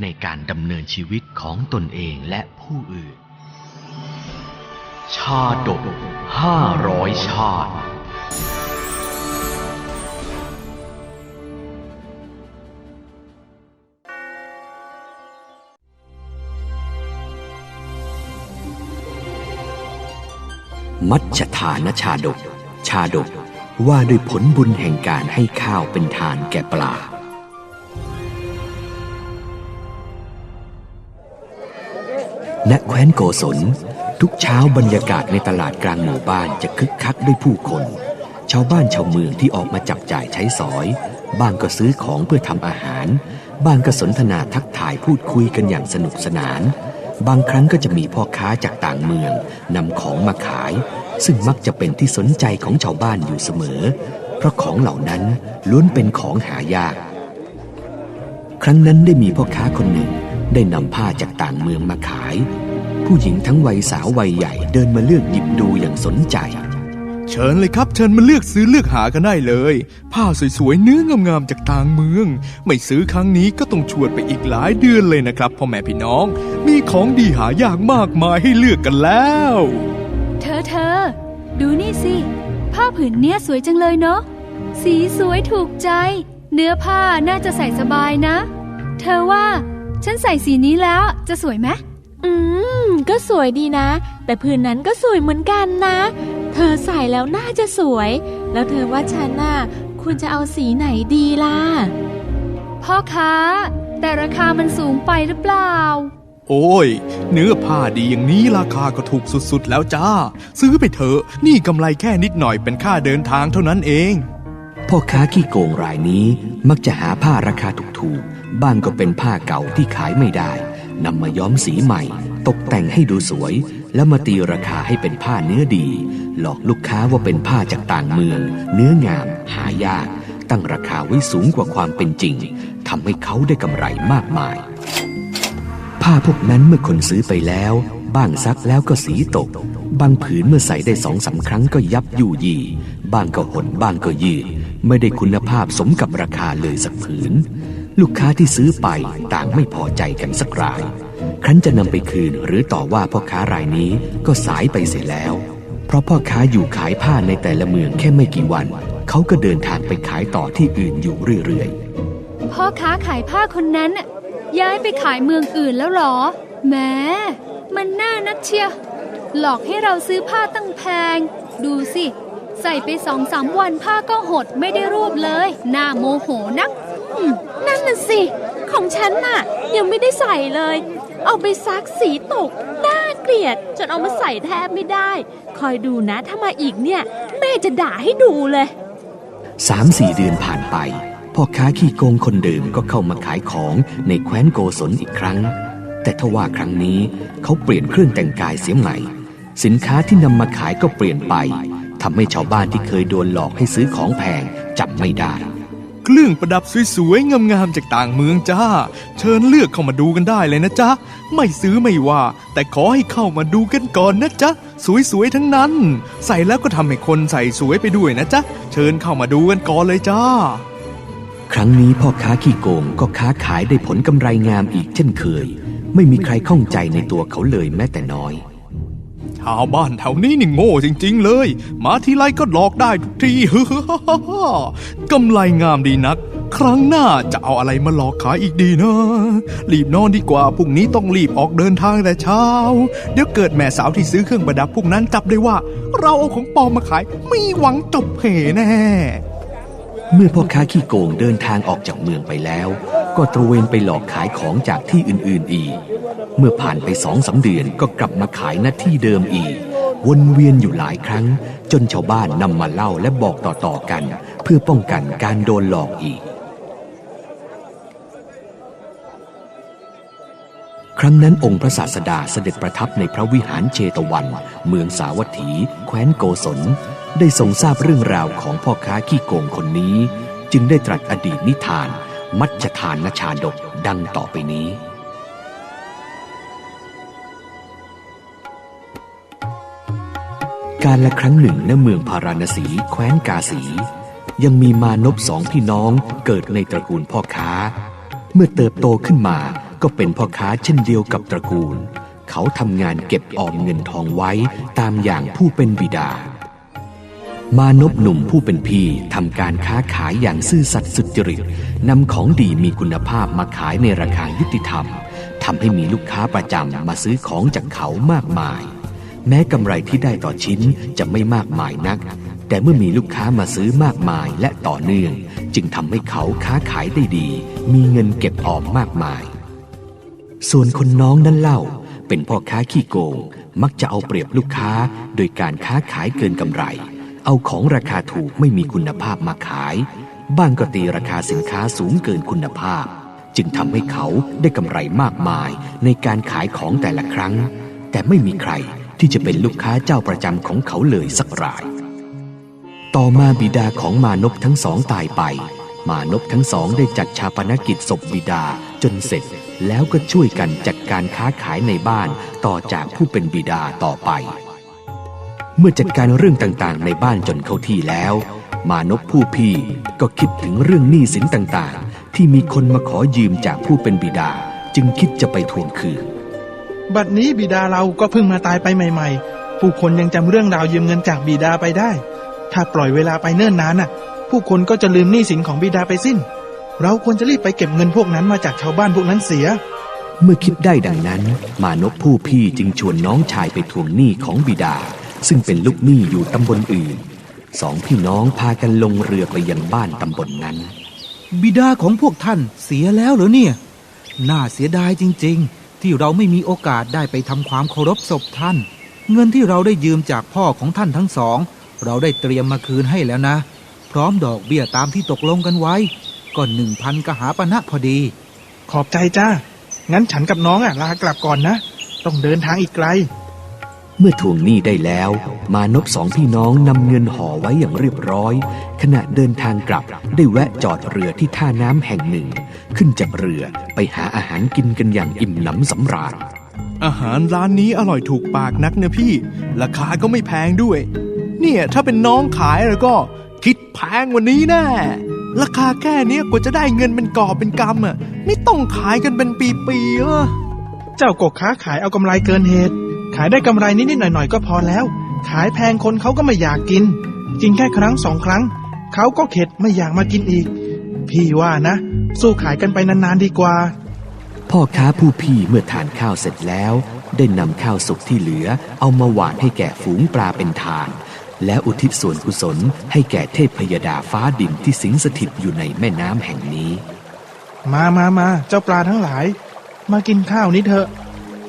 ในการดำเนินชีวิตของตนเองและผู้อื่น ชาดกห้าร้อยชาติ มัชฌานชาดก ชาดกว่าด้วยผลบุญแห่งการให้ข้าวเป็นทานแก่ปลา ณแคว้นโกศล ทุกเช้าบรรยากาศในตลาดกลางหมู่บ้านจะคึกคักด้วยผู้คน ชาวบ้านชาวเมืองที่ออกมาจับจ่ายใช้สอย บ้างก็ซื้อของเพื่อทำอาหาร บ้างก็สนทนาทักทายพูดคุยกันอย่างสนุกสนาน บางครั้งก็จะมีพ่อค้าจากต่างเมืองนำของมาขาย ซึ่งมักจะเป็นที่สนใจของชาวบ้านอยู่เสมอ เพราะของเหล่านั้นล้วนเป็นของหายาก ครั้งนั้นได้มีพ่อค้าคนหนึ่ง ได้นำผ้าจากต่างเมืองมาขาย ผู้หญิงทั้งวัยสาววัยใหญ่เดินมาเลือกหยิบดูอย่างสนใจ เชิญเลยครับ เชิญมาเลือกซื้อเลือกหากันได้เลย ผ้าสวยๆเนื้องามๆจากต่างเมือง ไม่ซื้อครั้งนี้ก็ต้องชวดไปอีกหลายเดือนเลยนะครับพ่อแม่พี่น้อง มีของดีหายากมากมายให้เลือกกันแล้ว เธอเธอดูนี่สิ ผ้าผืนเนี้ยสวยจังเลยเนาะสีสวยถูกใจ เนื้อผ้าน่าจะใส่สบายนะ เธอว่า ฉันใส่สีนี้แล้วจะสวยไหมอืม ก็สวยดีนะ แต่พื้นนั้นก็สวยเหมือนกันนะ เธอใส่แล้วน่าจะสวย แล้วเธอว่าฉันน่ะควรจะเอาสีไหนดีล่ะ พ่อค้า แต่ราคามันสูงไปหรือเปล่า โอ้ย เนื้อผ้าดีอย่างนี้ราคาก็ถูกสุดๆแล้วจ้า ซื้อไปเถอะ นี่กำไรแค่นิดหน่อยเป็นค่าเดินทางเท่านั้นเอง พ่อค้าขี้โกงรายนี้มักจะหาผ้าราคาถูกๆ บ้างก็เป็นผ้าเก่าที่ขายไม่ได้นำมาย้อมสีใหม่ ตกแต่งให้ดูสวย แล้วมาตีราคาให้เป็นผ้าเนื้อดี หลอกลูกค้าว่าเป็นผ้าจากต่างเมือง เนื้องาม หายาก ตั้งราคาไว้สูงกว่าความเป็นจริงทำให้เขาได้กำไรมากมาย ผ้าพวกนั้นเมื่อคนซื้อไปแล้ว บ้างซักแล้วก็สีตก บางผืนเมื่อใส่ได้สองสาครั้งก็ยับยู่ยี่บ้างก็หดบ้างก็ยืดไม่ได้คุณภาพสมกับราคาเลยสักผืน ลูกค้าที่ซื้อไปต่างไม่พอใจกันสักราย ครั้นจะนำไปคืนหรือต่อว่าพ่อค้ารายนี้ก็สายไปเสียแล้ว เพราะพ่อค้าอยู่ขายผ้าในแต่ละเมืองแค่ไม่กี่วัน เขาก็เดินทางไปขายต่อที่อื่นอยู่เรื่อยๆ พ่อค้าขายผ้าคนนั้นน่ะย้ายไปขายเมืองอื่นแล้วหรอแหมมันน่านักเชียหลอกให้เราซื้อผ้าตั้งแพง ดูสิ ใส่ไปสองสามวันผ้าก็หดไม่ได้รูปเลย น่าโมโหนัก นั่นน่ะสิ ของฉันน่ะ ยังไม่ได้ใส่เลย เอาไปซักสีตก น่าเกลียด จนเอามาใส่แทบไม่ได้ คอยดูนะถ้ามาอีกเนี่ย แม่จะด่าให้ดูเลยสามสี่เดือนผ่านไปพ่อค้าขี้โกงคนเดิมก็เข้ามาขายของในแคว้นโกศลอีกครั้ง แต่ทว่าครั้งนี้เขาเปลี่ยนเครื่องแต่งกายเสียใหม่ สินค้าที่นำมาขายก็เปลี่ยนไปทำให้ชาวบ้านที่เคยโดนหลอกให้ซื้อของแพงจำไม่ได้ เครื่องประดับสวยๆ งามๆ จากต่างเมืองจ้า เชิญเลือกเข้ามาดูกันได้เลยนะจ๊ะ ไม่ซื้อไม่ว่า แต่ขอให้เข้ามาดูกันก่อนนะจ๊ะ สวยๆ ทั้งนั้น ใส่แล้วก็ทำให้คนใส่สวยไปด้วยนะจ๊ะ เชิญเข้ามาดูกันก่อนเลยจ้า ครั้งนี้พ่อค้าขี้โกงก็ค้าขายได้ผลกำไรงามอีกเช่นเคย ไม่มีใครข้องใจในตัวเขาเลยแม้แต่น้อย ชาวบ้านแถวนี้นี่โง่จริง ๆ เลย มาทีไรก็หลอกได้ทุกทีกำไรงามดีนัก ครั้งหน้าจะเอาอะไรมาหลอกขายอีกดีนะ รีบนอนดีกว่าพรุ่งนี้ต้องรีบออกเดินทางแต่เช้า เดี๋ยวเกิดแม่สาวที่ซื้อเครื่องประดับพวกนั้นจับได้ว่า เราเอาของปลอมมาขายไม่หวังจบเหแน่ เมื่อพ่อค้าขี้โกงเดินทางออกจากเมืองไปแล้ว ก็ตระเวนไปหลอกขายของจากที่อื่นๆอีก เมื่อผ่านไปสองสาเดือนก็กลับมาขายหน้าที่เดิมอีก วนเวียนอยู่หลายครั้ง จนชาวบ้านนำมาเล่าและบอกต่อๆกัน เพื่อป้องกันการโดนหลอกอีก ครั้งนั้นองค์พระศาสดาเสด็จประทับในพระวิหารเชตวัน เมืองสาวัตถี แคว้นโกศล ได้ทรงทราบเรื่องราวของพ่อค้าขี้โกงคนนี้ จึงได้ตรัสอดีตนิทาน มัจจทานนชาดกดังต่อไปนี้ การละครั้งหนึ่งณเมืองพาราณสี แคว้นกาสี ยังมีมานพสองพี่น้องเกิดในตระกูลพ่อค้า เมื่อเติบโตขึ้นมาก็เป็นพ่อค้าเช่นเดียวกับตระกูล เขาทำงานเก็บออมเงินทองไว้ตามอย่างผู้เป็นบิดา มานพหนุ่มผู้เป็นพี่ทำการค้าขายอย่างซื่อสัตย์สุจริตนำของดีมีคุณภาพมาขายในราคายุติธรรมทำให้มีลูกค้าประจำมาซื้อของจากเขามากมาย แม้กำไรที่ได้ต่อชิ้นจะไม่มากมายนัก แต่เมื่อมีลูกค้ามาซื้อมากมายและต่อเนื่อง จึงทำให้เขาค้าขายได้ดี มีเงินเก็บออมมากมาย ส่วนคนน้องนั้นเล่า เป็นพ่อค้าขี้โกง มักจะเอาเปรียบลูกค้าโดยการค้าขายเกินกำไร เอาของราคาถูกไม่มีคุณภาพมาขาย บ้างก็ตีราคาสินค้าสูงเกินคุณภาพ จึงทำให้เขาได้กำไรมากมายในการขายของแต่ละครั้ง แต่ไม่มีใครที่จะเป็นลูกค้าเจ้าประจำของเขาเลยสักราย ต่อมาบิดาของมานพทั้งสองตายไป มานพทั้งสองได้จัดชาปนกิจศพบิดาจนเสร็จ แล้วก็ช่วยกันจัดการค้าขายในบ้านต่อจากผู้เป็นบิดาต่อไป เมื่อจัดการเรื่องต่างๆ ในบ้านจนเข้าที่แล้ว มานพผู้พี่ก็คิดถึงเรื่องหนี้สินต่างๆ ที่มีคนมาขอยืมจากผู้เป็นบิดา จึงคิดจะไปทวงคืน บัดนี้บิดาเราก็เพิ่งมาตายไปใหม่ ๆ ผู้คนยังจำเรื่องราวยืมเงินจากบิดาไปได้ ถ้าปล่อยเวลาไปเนิ่นนานน่ะ ผู้คนก็จะลืมหนี้สินของบิดาไปสิ้น เราควรจะรีบไปเก็บเงินพวกนั้นมาจากชาวบ้านพวกนั้นเสียเมื่อคิดได้ดังนั้น มานพผู้พี่จึงชวนน้องชายไปทวงหนี้ของบิดา ซึ่งเป็นลูกหนี้อยู่ตำบลอื่น สองพี่น้องพากันลงเรือไปยังบ้านตำบลนนั้น บิดาของพวกท่านเสียแล้วเหรอเนี่ย น่าเสียดายจริง ๆ ที่เราไม่มีโอกาสได้ไปทำความเคารพศพท่าน เงินที่เราได้ยืมจากพ่อของท่านทั้งสอง เราได้เตรียมมาคืนให้แล้วนะ พร้อมดอกเบี้ยตามที่ตกลงกันไว้ก็หนึ่งพันกหาปณะพอดี ขอบใจจ้างั้นฉันกับน้องอะลากลับก่อนนะ ต้องเดินทางอีกไกล เมื่อทวงหนี้ได้แล้ว มานพสองพี่น้องนำเงินห่อไว้อย่างเรียบร้อย ขณะเดินทางกลับได้แวะจอดเรือที่ท่าน้ำแห่งหนึ่ง ขึ้นจากเรือไปหาอาหารกินกันอย่างอิ่มหนำสำราญอาหารร้านนี้อร่อยถูกปากนักนะพี่ ราคาก็ไม่แพงด้วย เนี่ยถ้าเป็นน้องขายแล้วก็ คิดแพงกว่านี้แน่ราคาแค่เนี้ยกว่าจะได้เงินเป็นกอบเป็นกำอะ ไม่ต้องขายกันเป็นปีๆอะเจ้ากกค้าขายเอากำไรเกินเหตุ ขายได้กำไรนิดๆหน่อยๆก็พอแล้ว ขายแพงคนเขาก็ไม่อยากกิน กินแค่ครั้งสองครั้ง เขาก็เข็ดไม่อยากมากินอีก พี่ว่านะ สู้ขายกันไปนานๆดีกว่า พ่อค้าผู้พี่เมื่อทานข้าวเสร็จแล้ว ได้นำข้าวสุกที่เหลือ เอามาหวานให้แก่ฝูงปลาเป็นทาน แล้วอุทิศส่วนกุศลให้แก่เทพพยดาฟ้าดินที่สิงสถิตอยู่ในแม่น้ำแห่งนี้ มามามาเจ้าปลาทั้งหลาย มากินข้าวนี้เถอะ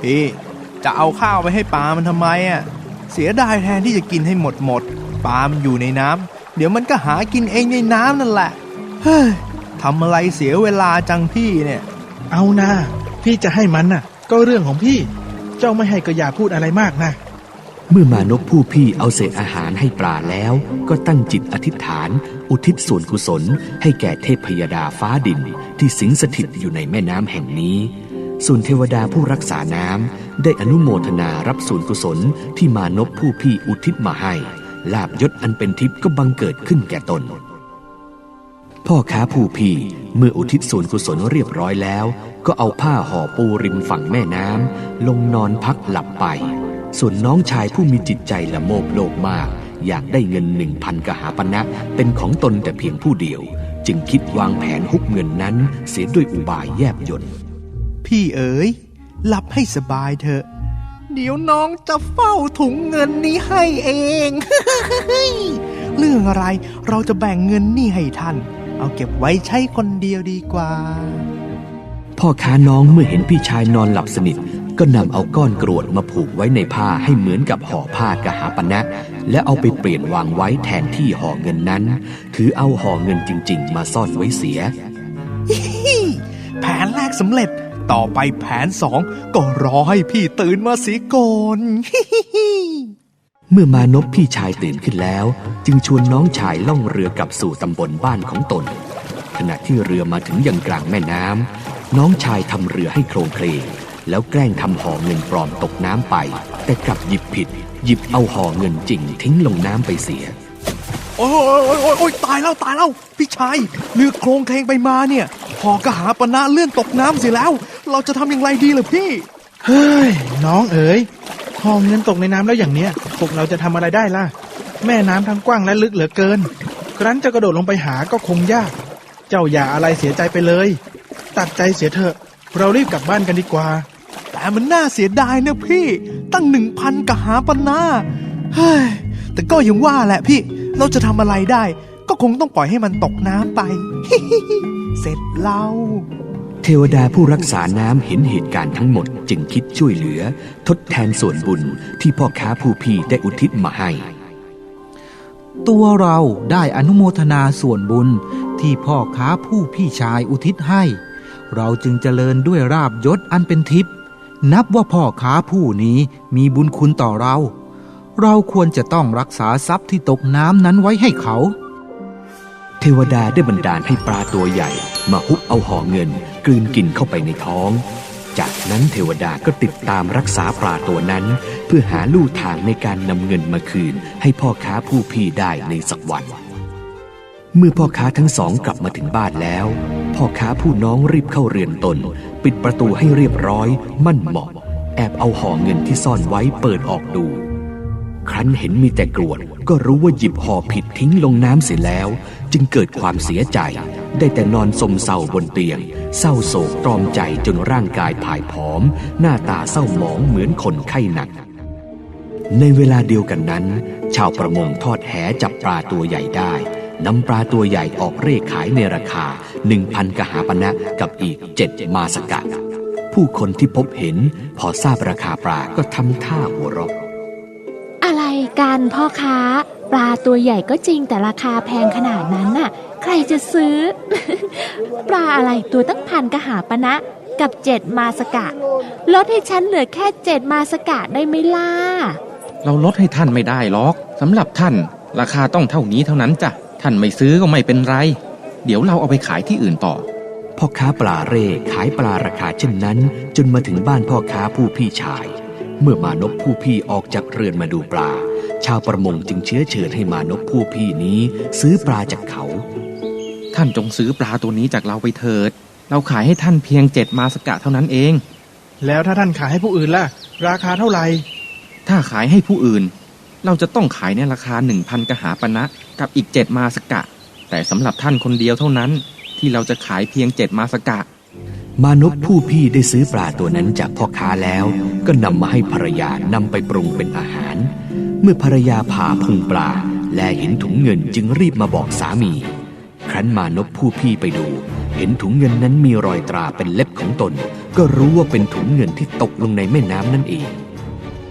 พี่ จะเอาข้าวไปให้ปลามันทำไมอะ เสียดายแทนที่จะกินให้หมดหมด ปลามันอยู่ในน้ำ เดี๋ยวมันก็หากินเองในน้ำนั่นแหละ เฮ้ยทำอะไรเสียเวลาจังพี่เนี่ย เอานะ พี่จะให้มันน่ะ ก็เรื่องของพี่ เจ้าไม่ให้ก็อย่าพูดอะไรมากนะ เมื่อมานพผู้พี่เอาเศษอาหารให้ปลาแล้ว ก็ตั้งจิตอธิษฐาน อุทิศส่วนกุศล ให้แก่เทพพยดาฟ้าดินที่สิงสถิตอยู่ในแม่น้ำแห่งนี้ ส่วนเทวดาผู้รักษาน้ำได้อนุโมทนารับส่วนกุศลที่มานพผู้พี่อุทิศมาให้ ลาบยศอันเป็นทิพย์ก็บังเกิดขึ้นแก่ตน พ่อค้าผู้พี่เมื่ออุทิศส่วนกุศลเรียบร้อยแล้ว ก็เอาผ้าห่อปูริมฝั่งแม่น้ำลงนอนพักหลับไป ส่วนน้องชายผู้มีจิตใจละโมบโลภมาก อยากได้เงินหนึ่งพันกหาปณะเป็นของตนแต่เพียงผู้เดียว จึงคิดวางแผนฮุบเงินนั้นเสียด้วยอุบายแยบยนต์ พี่เอ๋ยหลับให้สบายเถอะ เดี๋ยวน้องจะเฝ้าถุงเงินนี้ให้เอง เรื่องอะไรเราจะแบ่งเงินนี่ให้ท่าน เอาเก็บไว้ใช้คนเดียวดีกว่า พ่อค้าน้องเมื่อเห็นพี่ชายนอนหลับสนิท ก็นำเอาก้อนกรวดมาผูกไว้ในผ้าให้เหมือนกับห่อผ้ากหาปณะและเอาไปเปลี่ยนวางไว้แทนที่ห่อเงินนั้นถือเอาห่อเงินจริง ๆ มาซ่อนไว้เสีย แผนแรกสำเร็จ ต่อไปแผนสองก็รอให้พี่ตื่นมาสิก่อนเมื่อมานพพี่ชายตื่นขึ้นแล้ว จึงชวนน้องชายล่องเรือกลับสู่ตำบลบ้านของตน ขณะที่เรือมาถึงยังกลางแม่น้ำน้องชายทำเรือให้โครงเคลงแล้วแกล้งทำห่อเงินปลอมตกน้ำไป แต่กลับหยิบผิด หยิบเอาห่อเงินจริงทิ้งลงน้ำไปเสีย โอ้ยโอ้ยโอ้ยโอ้ยตายแล้วตายแล้วพี่ชายเรือโครงเคลงไปมาเนี่ย พอกหาปณะเลื่อนตกน้ำเสียแล้ว เราจะทำอย่างไรดีล่ะพี่ เฮ้ย น้องเอ๋ยห่อเงินตกในน้ำแล้วอย่างเนี้ย พวกเราจะทำอะไรได้ล่ะ แม่น้ำทั้งกว้างและลึกเหลือเกิน ครั้นจะกระโดดลงไปหาก็คงยาก เจ้าอย่าอะไรเสียใจไปเลย ตัดใจเสียเถอะ เรารีบกลับบ้านกันดีกว่า แต่มันน่าเสียดายนะพี่ ตั้งหนึ่งพันกหาปณะเฮ้ย แต่ก็ยังว่าแหละพี่ เราจะทำอะไรได้ ก็คงต้องปล่อยให้มันตกน้ำไป เสร็จเราเทวดาผู้รักษาน้ำเห็นเหตุการณ์ทั้งหมดจึงคิดช่วยเหลือ ทดแทนส่วนบุญที่พ่อค้าผู้พี่ได้อุทิศมาให้ ตัวเราได้อนุโมทนาส่วนบุญที่พ่อค้าผู้พี่ชายอุทิศให้ เราจึงเจริญด้วยราบยศอันเป็นทิพย์นับว่าพ่อค้าผู้นี้มีบุญคุณต่อเรา เราควรจะต้องรักษาทรัพย์ที่ตกน้ำนั้นไว้ให้เขา เทวดาได้บันดาลให้ปลาตัวใหญ่ มาฮุบเอาห่อเงิน กลืนกินเข้าไปในท้อง จากนั้นเทวดาก็ติดตามรักษาปลาตัวนั้น เพื่อหาลู่ทางในการนำเงินมาคืน ให้พ่อค้าผู้พี่ได้ในสักวัน เมื่อพ่อค้าทั้งสองกลับมาถึงบ้านแล้ว พ่อค้าผู้น้องรีบเข้าเรือนตน ปิดประตูให้เรียบร้อย มั่นเหมาะ แอบเอาห่อเงินที่ซ่อนไว้เปิดออกดูครั้นเห็นมีแต่กรวดก็รู้ว่าหยิบห่อผิดทิ้งลงน้ำเสียแล้ว จึงเกิดความเสียใจ ได้แต่นอนสมเศร้าบนเตียง เศร้าโศกตรอมใจจนร่างกายผายผอม หน้าตาเศร้าหมองเหมือนคนไข้หนัก ในเวลาเดียวกันนั้น ชาวประมงทอดแหจับปลาตัวใหญ่ได้นำปลาตัวใหญ่ออกเร่ขายในราคา 1,000 กหาปณะกับอีกเจ็ดมาสกัดผู้คนที่พบเห็น พอทราบราคาปลาก็ทำท่าหัวเราะอะไรกันพ่อค้า ปลาตัวใหญ่ก็จริงแต่ราคาแพงขนาดนั้นน่ะ ใครจะซื้อ ปลาอะไรตัวตั้งพันกหาปณะกับเจ็ดมาสกะ ลดให้ฉันเหลือแค่เจ็ดมาสกะได้ไหมล่ะ เราลดให้ท่านไม่ได้หรอกสำหรับท่าน ราคาต้องเท่านี้เท่านั้นจ้ะ ท่านไม่ซื้อก็ไม่เป็นไร เดี๋ยวเราเอาไปขายที่อื่นต่อ พ่อค้าปลาเร่ขายปลาราคาเช่นนั้น จนมาถึงบ้านพ่อค้าผู้พี่ชาย เมื่อมานพผู้พี่ออกจากเรือนมาดูปลา ชาวประมงจึงเชื้อเชิญให้มานพผู้พี่นี้ ซื้อปลาจากเขา ท่านจงซื้อปลาตัวนี้จากเราไปเถิด เราขายให้ท่านเพียงเจ็ดมาสกะเท่านั้นเอง แล้วถ้าท่านขายให้ผู้อื่นล่ะ ราคาเท่าไหร่ ถ้าขายให้ผู้อื่น เราจะต้องขายในราคาหนึ่งพันกหาปณะกับอีกเจ็ดมาสกะ แต่สำหรับท่านคนเดียวเท่านั้น ที่เราจะขายเพียงเจ็ดมาสกะ มานพผู้พี่ได้ซื้อปลาตัวนั้นจากพ่อค้าแล้ว ก็นำมาให้ภรรยานำไปปรุงเป็นอาหาร เมื่อภรรยาผ่าพุงปลา และเห็นถุงเงินจึงรีบมาบอกสามี ครั้นมานพผู้พี่ไปดู เห็นถุงเงินนั้นมีรอยตราเป็นเล็บของตน ก็รู้ว่าเป็นถุงเงินที่ตกลงในแม่น้ำนั่นเอง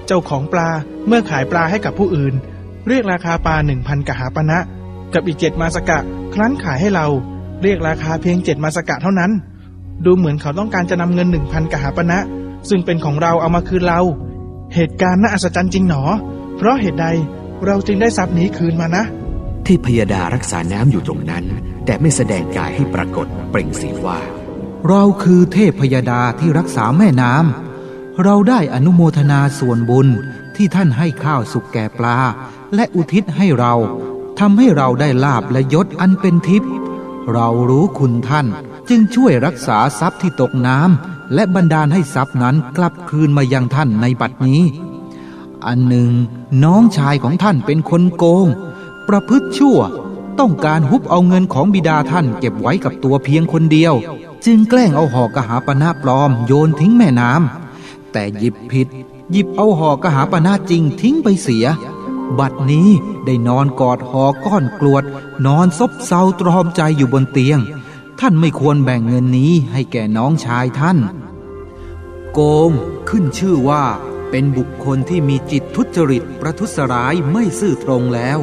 เจ้าของปลาเมื่อขายปลาให้กับผู้อื่น เรียกราคาปลาหนึ่งพันกหาปณะกับอีกเจ็ดมาสกะ ครั้นขายให้เรา เรียกราคาเพียงเจ็ดมาสกะเท่านั้น ดูเหมือนเขาต้องการจะนำเงินหนึ่งพันกหาปณะซึ่งเป็นของเราเอามาคืนเรา เหตุการณ์น่าอัศจรรย์จริงหนอ เพราะเหตุใดเราจึงได้ทรัพย์นี้คืนมานะเทพยดารักษาน้ำอยู่ตรงนั้น แต่ไม่แสดงกายให้ปรากฏเปล่งเสียงว่า เราคือเทพพยดาที่รักษาแม่น้ำเราได้อนุโมทนาส่วนบุญที่ท่านให้ข้าวสุกแก่ปลา และอุทิศให้เราทำให้เราได้ลาบและยศอันเป็นทิพย์เรารู้คุณท่าน จึงช่วยรักษาทรัพย์ที่ตกน้ำและบันดาลให้ทรัพย์นั้นกลับคืนมายังท่านในบัดนี้ อันหนึ่ง น้องชายของท่านเป็นคนโกง ประพฤติชั่วต้องการฮุบเอาเงินของบิดาท่านเก็บไว้กับตัวเพียงคนเดียว จึงแกล้งเอาห่อกหาปณะปลอมโยนทิ้งแม่น้ำแต่หยิบผิด หยิบเอาห่อกหาปณะจริงทิ้งไปเสีย บัดนี้ได้นอนกอดห่อก้อนกรวด นอนซบเซาตรอมใจอยู่บนเตียง ท่านไม่ควรแบ่งเงินนี้ให้แก่น้องชายท่าน โกงขึ้นชื่อว่าเป็นบุคคลที่มีจิตทุจริตประทุษร้ายไม่ซื่อตรงแล้ว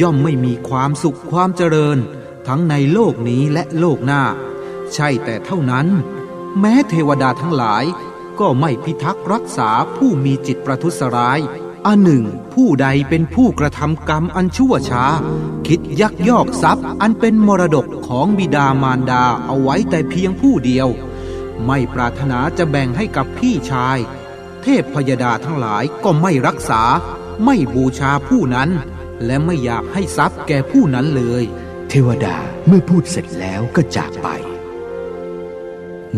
ย่อมไม่มีความสุขความเจริญ ทั้งในโลกนี้และโลกหน้า ใช่แต่เท่านั้น แม้เทวดาทั้งหลายก็ไม่พิทักษ์รักษาผู้มีจิตประทุษร้าย อันหนึ่ง ผู้ใดเป็นผู้กระทำกรรมอันชั่วช้า คิดยักยอกทรัพย์อันเป็นมรดกของบิดามารดาเอาไว้แต่เพียงผู้เดียว ไม่ปรารถนาจะแบ่งให้กับพี่ชาย เทพพยดาทั้งหลายก็ไม่รักษา ไม่บูชาผู้นั้น และไม่อยากให้ทรัพย์แก่ผู้นั้นเลย เทวดาเมื่อพูดเสร็จแล้วก็จากไป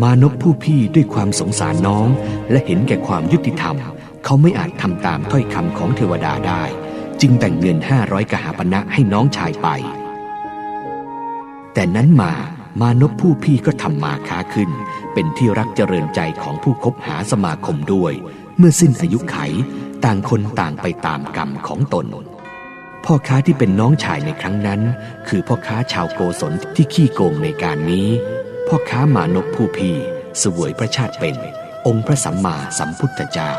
มานพผู้พี่ด้วยความสงสารน้องและเห็นแก่ความยุติธรรม เขาไม่อาจทำตามถ้อยคำของเทวดาได้ จึงแบ่งเงินห้าร้อยกหาปณะให้น้องชายไป แต่นั้นมามานพผู้พี่ก็ทำมาค้าขึ้น เป็นที่รักเจริญใจของผู้คบหาสมาคมด้วย เมื่อสิ้นอายุไข ต่างคนต่างไปตามกรรมของตน พ่อค้าที่เป็นน้องชายในครั้งนั้น คือพ่อค้าชาวโกศลที่ขี้โกงในการนี้ พ่อค้ามานพผู้พี่สวยพระชาติเป็น องค์พระสัมมาสัมพุทธเจ้า